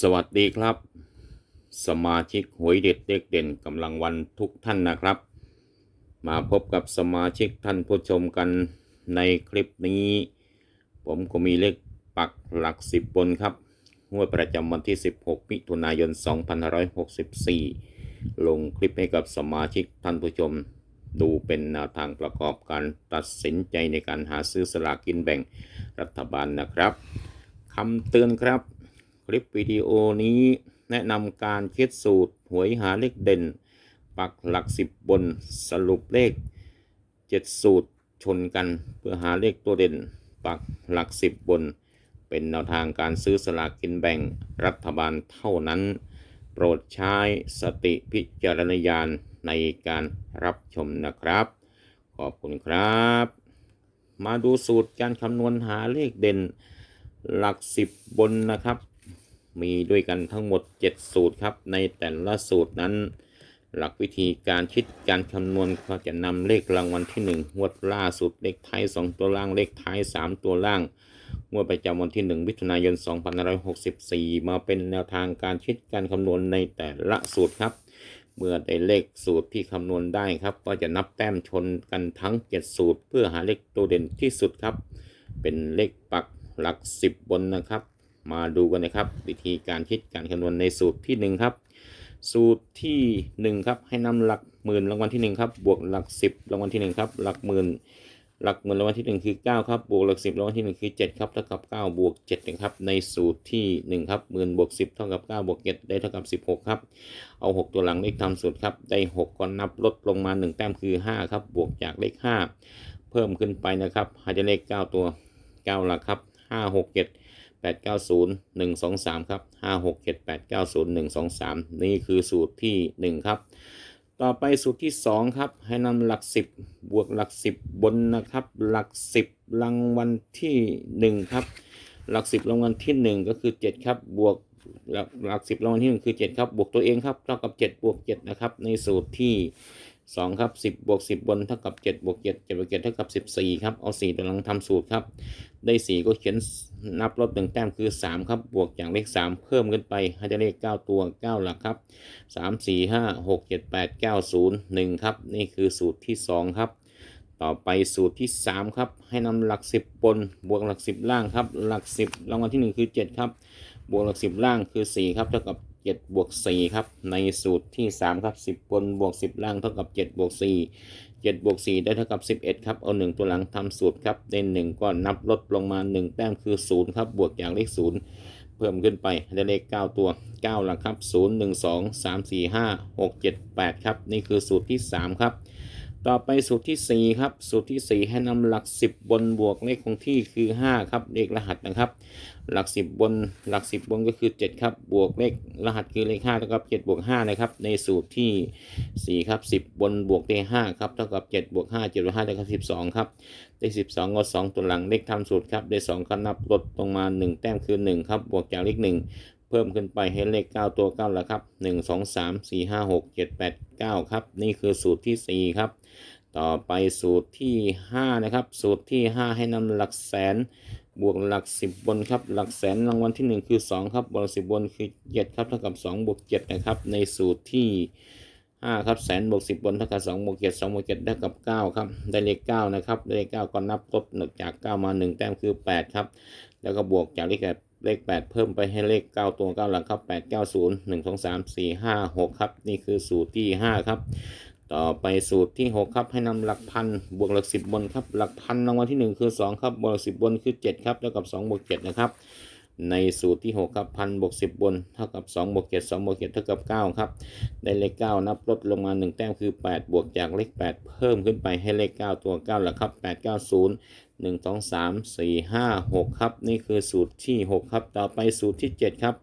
สวัสดีครับ สมาชิกหวยเด็ดเด็กเด่นกำลังวันทุกท่านนะครับ มาพบกับสมาชิกท่านผู้ชมกันในคลิปนี้ ผมก็มีเลขปักหลักสิบบนครับงวดประจำวันที่ 16 มิถุนายน 2564 ลงคลิปให้กับสมาชิกท่านผู้ชม ดูเป็นแนวทางประกอบการตัดสินใจในการหาซื้อสลากกินแบ่งรัฐบาลนะครับคำเตือนครับ คลิปวิดีโอนี้แนะนำการคิดสูตรหวยหาเลขเด่น ปักหลักสิบบนสรุปเลข 7 สูตรชนกันเพื่อหาเลขตัวเด่น ปักหลักสิบบน เป็นแนวทางการซื้อสลากกินแบ่งรัฐบาลเท่านั้น โปรดใช้สติพิจารณญาณในการรับชมนะครับ ขอบคุณครับ มาดูสูตรการคำนวณหาเลขเด่น หลักสิบบนนะครับ มีด้วยกันทั้งหมด 7 สูตรครับ ในแต่ละสูตรนั้น หลักวิธีการคิดการคำนวณก็จะนำเลขรางวัลที่1งวดล่าสุดเลขท้าย 2 ตัวล่างเลขท้าย 3 ตัวล่างงวดประจำวันที่1มิถุนายน2564 มาเป็นแนวทางการคิดการคำนวณในแต่ละสูตรครับ เมื่อได้เลขสูตรที่คำนวณได้ครับ ก็จะนับแต้มชนกันทั้ง 7 สูตร เพื่อหาเลขตัวเด่นที่สุดครับ เป็นเลขปักหลัก 10 บนนะครับ มาดูกันนะครับ วิธีการคิดการคำนวณในสูตรที่ 1 ครับ สูตรที่ 1 ครับให้นำหลักหมื่นรางวัลที่ 1 ครับ บวกหลัก 10รางวัลที่ 1 ครับ หลักหมื่นหลักหมื่นรางวัลที่ 1 คือ 9 ครับบวกหลัก 10รางวัลที่ 1 คือ 7 ครับเท่ากับ 9 บวก7นะครับในสูตรที่ 1 ครับหมื่นบวก10 เท่ากับ 9 บวก7ได้เท่ากับ 16 ครับ เอา 6 ตัวหลังเลขทำสูตรครับได้ 6 ก็นับลดลงมา 1 แต้มคือ 5 ครับ บวกจากเลข 5 เพิ่มขึ้นไปนะครับหาจะเลข 9 ตัว 9 หลักครับ 5 6 7 8 9 0 1 2 3 ครับ 5 6 7 8 9 0 1 2 3 นี่คือสูตรที่ 1 ครับ ต่อไปสูตรที่ 2 ครับ ให้นำหลัก 10 บวกหลัก 10 บนนะครับ หลัก 10รางวัลที่ 1 ครับ หลัก 10รางวัลที่ 1 ก็คือ 7 ครับ บวกหลักหลัก10รางวัลที่ 1 คือ 7 ครับ บวกตัวเองครับ เท่ากับ 7 บวก 7 นะครับ ในสูตรที่ 2ครับ10บวก10 บนเท่ากับ7บวก7 7บวก7เท่ากับ14ครับเอา4ตัวหลังทำสูตรครับ ได้ 4 ก็เขียนนับลบหนึ่งแต้มคือ 3 ครับบวกจากเลข 3 เพิ่มขึ้นไปให้ได้เลข 9 ตัว 9 หลักครับ 3 4 5 6 7 8 9 0 1 ครับ นี่คือสูตรที่ 2 ครับต่อไปสูตรที่ 3 ครับ ให้นำหลัก 10 บน บวกหลัก 10 ล่างครับ หลัก 10รางวัลที่ 1 คือ 7 ครับ บวกหลัก 10 ล่างคือ 4 ครับ เท่ากับ 7บวก4ครับ ในสูตรที่ 3 ครับ 10บนบวก 10 ล่างเท่ากับ7บวก4 7บวก4ได้เท่ากับ 11 ครับ เอา 1 ตัวหลังทำสูตรครับได้1ก็นับลดลงมา 1 แต้มคือ 0 ครับ บวกอย่างเลข 0 เพิ่มขึ้นไปได้เลข 9 ตัว 9 หลังครับ 0 1 2 3 4 5 6 7 8 ครับ นี่คือสูตรที่ 3 ครับ ต่อไปสูตรที่ 4 ครับ สูตรที่ 4 ให้นำหลัก 10 บนบวกเลขคงที่คือ 5 ครับ เลขรหัสนะครับ หลัก 10 บนหลัก 10 บนก็คือ 7 ครับ บวกเลขรหัสคือเลข5เท่ากับ7บวก5นะครับ ในสูตรที่ 4 ครับ 10 บนบวกได้5ครับเท่ากับ7บวก5 7บวก5เท่ากับ12 ครับ ได้ 12ก็2ตัวหลังเลขทำสูตรครับ ได้2ก็นับลดลงมา 1 แต้มคือ 1 ครับ บวกจากเลข1 เพิ่มขึ้นไปให้เลข 9 ตัว 9 แล้วครับ 1 2 3 4 5 6 7 8 9 ครับ นี่คือสูตรที่ 4 ครับ ต่อไปสูตรที่ 5 นะครับ สูตรที่ 5 ให้นำหลักแสน บวกหลัก 10 บนครับ หลักแสนรางวัลที่ 1 คือ 2 ครับบวกหลัก10 บนคือ 7 ครับ เท่ากับ 2 บวก 7 นะครับ ในสูตรที่5ครับแสนบวก10บนเท่ากับ2บวก7 2บวก7เท่ากับ9ครับได้เลข9นะครับได้เลข9ก็นับลบจาก9มา1แต้มคือ8ครับ แล้วก็บวกจากเลข เลข 8 เพิ่มไปให้เลข 9 ตัว 9 หลังครับ 8 9 0 1 2 3 4 5 6 ครับ นี่คือสูตรที่ 5 ครับ ต่อไปสูตรที่ 6 ครับ ให้นำหลักพันบวกหลัก 10 บนครับ หลักพันรางวัลที่ 1 คือ 2 ครับ บวกหลัก 10 บนคือ 7 ครับ เท่ากับ 2 บวก 7 นะครับ ในสูตรที่ 6 ครับพันบวก 10 บน เท่ากับ 2 บวก 7 2 บวก 7 เท่ากับ 9 ครับ ได้เลข 9 นับลดลงมา 1 แต้มคือ 8 บวกจากเลข 8 เพิ่มขึ้นไปให้เลข 9 ตัว9แล้วครับ 8 9 0 1 2 3 4 5 6 ครับ นี่คือสูตรที่ 6 ครับ ต่อไปสูตรที่ 7 ครับ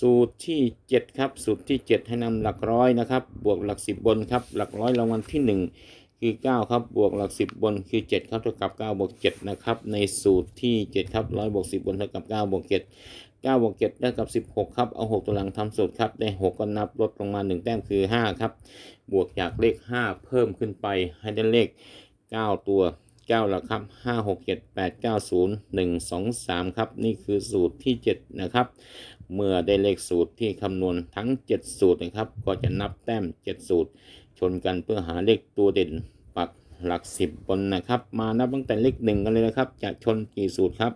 สูตรที่ 7 ครับ สูตรที่ 7 ให้นำหลักร้อยนะครับ บวกหลัก 10 บนครับ หลักร้อยรางวัลที่ 1 คือ 9 ครับ บวกหลัก 10 บนคือ 7 ครับเท่ากับ 9 บวก 7 นะครับ ในสูตรที่ 7 ครับร้อยบวก 10 บนเท่ากับ 9 บวก 7 9บวก7ได้กับ 16 ครับ เอา 6 ตัวหลังทำสูตรครับ ได้ 6 ก็นับลดลงมา 1 แต้มคือ 5 ครับ บวกจากเลข 5 เพิ่มขึ้นไปให้ได้เลข 9 ตัว เก้าหลักครับห้าหกเจ็ดแปดเก้าศูนย์หนึ่งสองสามครับ นี่คือสูตรที่เจ็ดนะครับ เมื่อได้เลขสูตรที่คำนวณทั้ง7สูตรนะครับ ก็จะนับแต้ม7สูตร ชนกันเพื่อหาเลขตัวเด่นปักหลัก10บนนะครับ มานับตั้งแต่เลขหนึ่งกันเลยนะครับ จะชนกี่สูตรครับ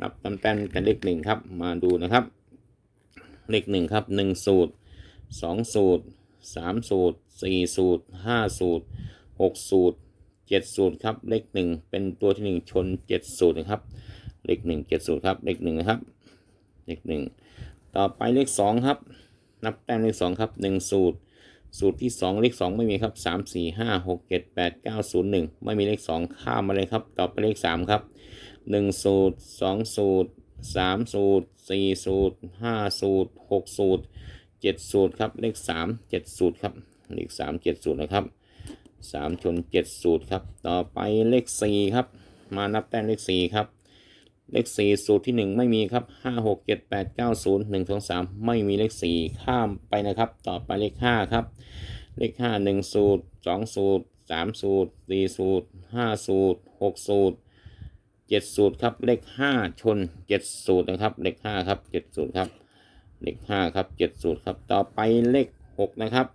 นับตามแต้มแต่เลขหนึ่งครับ มาดูนะครับ เลขหนึ่งครับหนึ่งสูตรสองสูตรสามสูตรสี่สูตรห้าสูตรหกสูตร เจ็ดสูตรครับเลขหนึ่งเป็นตัวที่หนึ่งชนเจ็ดสูตรนะครับเลขหนึ่งเจ็ดสูตรครับเลขหนึ่งนะครับเลขหนึ่งต่อไปเลขสองครับนับแต้มเลขสองครับหนึ่งสูตร สูตรที่สองเลขสองไม่มีครับสามสี่ห้าหกเจ็ดแปดเก้าศูนย์หนึ่งไม่มีเลขสองข้ามมาเลยครับต่อไปเลขสามครับหนึ่งสูตรสองสูตรสามสูตรสี่สูตรห้าสูตรหกสูตรเจ็ดสูตรครับเลขสามเจ็ดสูตรครับเลขสามเจ็ดสูตรนะครับ สามชนเจ็ดสูตรครับ ต่อไปเลขสี่ครับ มานับแต้มเลขสี่ครับ เลขสี่สูตรที่หนึ่งไม่มีครับห้าหกเจ็ดแปดเก้าศูนย์หนึ่งสองสามไม่มีเลขสี่ข้ามไปนะครับ ต่อไปเลขห้าครับ เลขห้าหนึ่งสูตรสองสูตรสามสูตรสี่สูตรห้าสูตรหกสูตรเจ็ดสูตรครับ เลขห้าชนเจ็ดสูตรนะครับ เลขห้าครับเจ็ดสูตรครับ เลขห้าครับเจ็ดสูตรครับ ต่อไปเลขหกนะครับ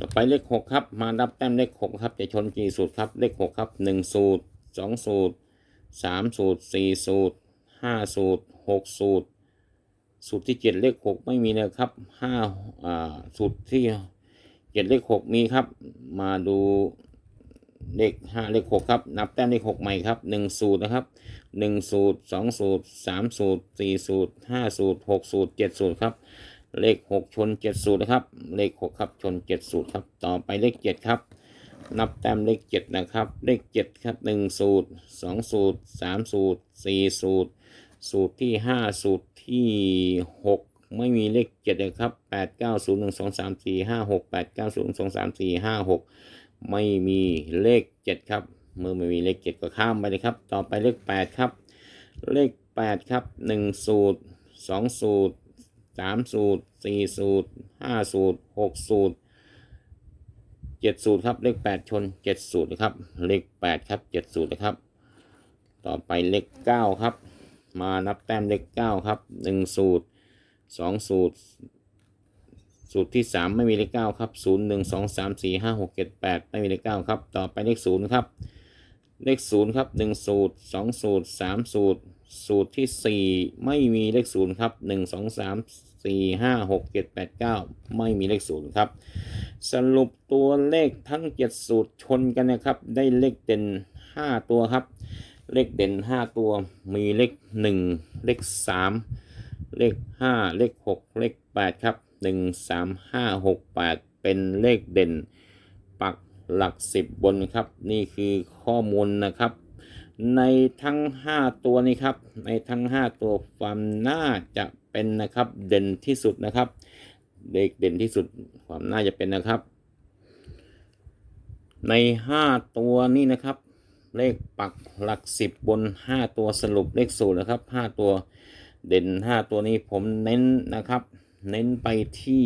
ต่อไปเลขหกครับ มานับแต้มเลขหกครับ จะชนกี่สูตรครับ เลขหกครับหนึ่งสูตรสองสูตรสามสูตรสี่สูตรห้าสูตรหกสูตร สูตรที่เจ็ดเลขหกไม่มีนะครับห้าอ่าสูตรที่เจ็ดเลขหกมีครับ มาดูเลขห้าเลขหกครับ นับแต้มเลขหกใหม่ครับหนึ่งสูตรนะครับหนึ่งสูตรสองสูตรสามสูตรสี่สูตรห้าสูตรหกสูตรเจ็ดสูตรครับ เลขหกชนเจ็ดสูตรนะครับ เลขหกครับชนเจ็ดสูตรครับ ต่อไปเลขเจ็ดครับ นับแต้มเลขเจ็ดนะครับ เลขเจ็ดครับหนึ่งสูตรสองสูตรสามสูตรสี่สูตร สูตรที่ห้าสูตรที่หกไม่มีเลขเจ็ดนะครับแปดเก้าศูนย์หนึ่งสองสามสี่ห้าหกแปดเก้าศูนย์สองสามสี่ห้าหกไม่มีเลขเจ็ดครับ เมื่อไม่มีเลขเจ็ดก็ข้ามไปเลยครับ ต่อไปเลขแปดครับ เลขแปดครับหนึ่งสูตรสองสูตร สามสูตรสี่สูตรห้าสูตรหกสูตรเจ็ดสูตรครับเลขแปดชนเจ็ดสูตรนะครับเลขแปดครับเจ็ดสูตรนะครับ ต่อไปเลขเก้าครับ มานับแต้มเลขเก้าครับหนึ่งสูตรสองสูตร สูตรที่สามไม่มีเลขเก้าครับศูนย์หนึ่งสองสามสี่ห้าหกเจ็ดแปดไม่มีเลขเก้าครับ ต่อไปเลขศูนย์ครับเลขศูนย์ครับหนึ่งสูตรสองสูตรสามสูตร สูตรที่สี่ไม่มีเลขศูนย์ครับหนึ่งสองสามสี่ห้าหกเจ็ดแปดเก้าไม่มีเลขศูนย์ครับ สรุปตัวเลขทั้งเจ็ดสูตรชนกันนะครับ ได้เลขเด่นห้าตัวครับ เลขเด่นห้าตัวมีเลขหนึ่งเลขสามเลขห้าเลขหกเลขแปดครับหนึ่งสามห้าหกแปดเป็นเลขเด่น ปักหลักสิบบนครับ นี่คือข้อมูลนะครับ ในทั้ง 5 ตัวนี้ครับ ในทั้ง 5 ตัวความน่าจะเป็นนะครับเด่นที่สุดนะครับเลขเด่นที่สุดความน่าจะเป็นนะครับ ใน 5 ตัวนี้นะครับ เลขปักหลักสิบบน 5 ตัวสรุปเลขสูตรนะครับ 5 ตัวเด่น 5 ตัวนี้ผมเน้นนะครับ เน้นไปที่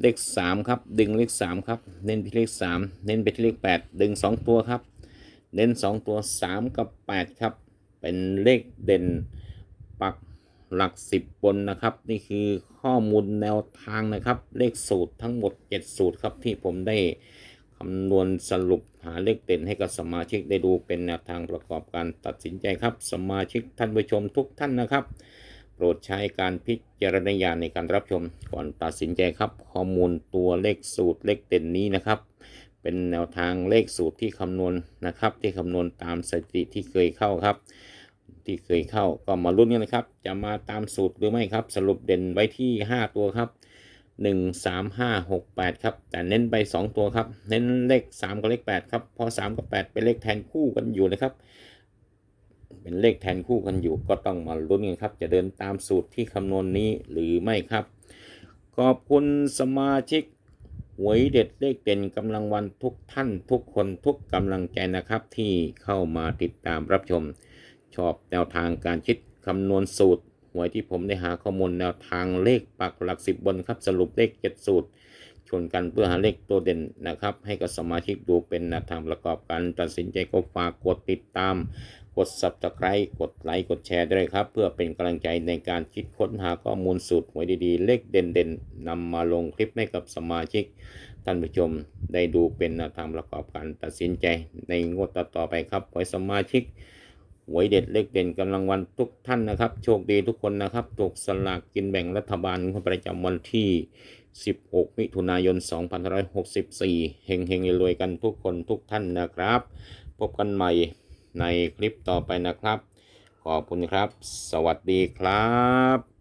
เลข 3 ครับ ดึงเลข 3 ครับ เน้นไปที่เลข 3 เน้นไปที่เลข 8 ดึง 2 ตัวครับ เน้น 2 ตัว 3 กับ 8 ครับ เป็นเลขเด่นปักหลัก 10 บนนะครับ นี่คือข้อมูลแนวทางนะครับ เลขสูตรทั้งหมด 7 สูตรครับที่ผมได้คำนวณสรุปหาเลขเด่นให้กับสมาชิกได้ดูเป็นแนวทางประกอบการตัดสินใจครับ สมาชิกท่านผู้ชมทุกท่านนะครับ โปรดใช้การพิจารณญาณในการรับชมก่อนตัดสินใจครับ ข้อมูลตัวเลขสูตรเลขเด่นนี้นะครับ เป็นแนวทางเลขสูตรที่คำนวณนะครับ ที่คำนวณตามสถิติที่เคยเข้าครับ ที่เคยเข้าก็มาลุ้นกันนะครับ จะมาตามสูตรหรือไม่ครับ สรุปเด่นไว้ที่ 5 ตัวครับ 1 3 5 6 8 ครับ แต่เน้นไป 2 ตัวครับ เน้นเลข 3 กับเลข 8 ครับพอ3 กับ 8 เป็นเลขแทนคู่กันอยู่นะครับ เป็นเลขแทนคู่กันอยู่ ก็ต้องมาลุ้นกันครับ จะเดินตามสูตรที่คำนวณนี้หรือไม่ครับ ขอบคุณสมาชิก หวยเด็ดเลขเด่นกำลังวันทุกท่านทุกคนทุกกำลังใจนะครับ ที่เข้ามาติดตามรับชม ชอบแนวทางการคิดคำนวณสูตร หวยที่ผมได้หาข้อมูลแนวทางเลขปักหลักสิบบนครับสรุปเลขเจ็ดสูตรชนกันเพื่อหาเลขตัวเด่นนะครับ ให้กับสมาชิกดูเป็นแนวทางประกอบการตัดสินใจก็ฝากกดติดตาม กด subscribe กดไลค์กดแชร์ด้วยครับ เพื่อเป็นกำลังใจในการคิดค้นหาข้อมูลสูตรหวยดีๆ เลขเด่นๆนำมาลงคลิปให้กับสมาชิก ท่านผู้ชมได้ดูเป็นนวทางประกอบการตัดสินใจในงวดต่อไปครับขอให้สมาชิกหวยเด็ดเลขเด่นกำลังวันทุกท่านนะครับ โชคดีทุกคนนะครับถูกสลากกินแบ่งรัฐบาลประจำวันที่ 16 มิถุนายน 2564 เฮงเฮงรวยกันทุกคนทุกท่านนะครับ พบกันใหม่ ในคลิปต่อไปนะครับ ขอบคุณครับ สวัสดีครับ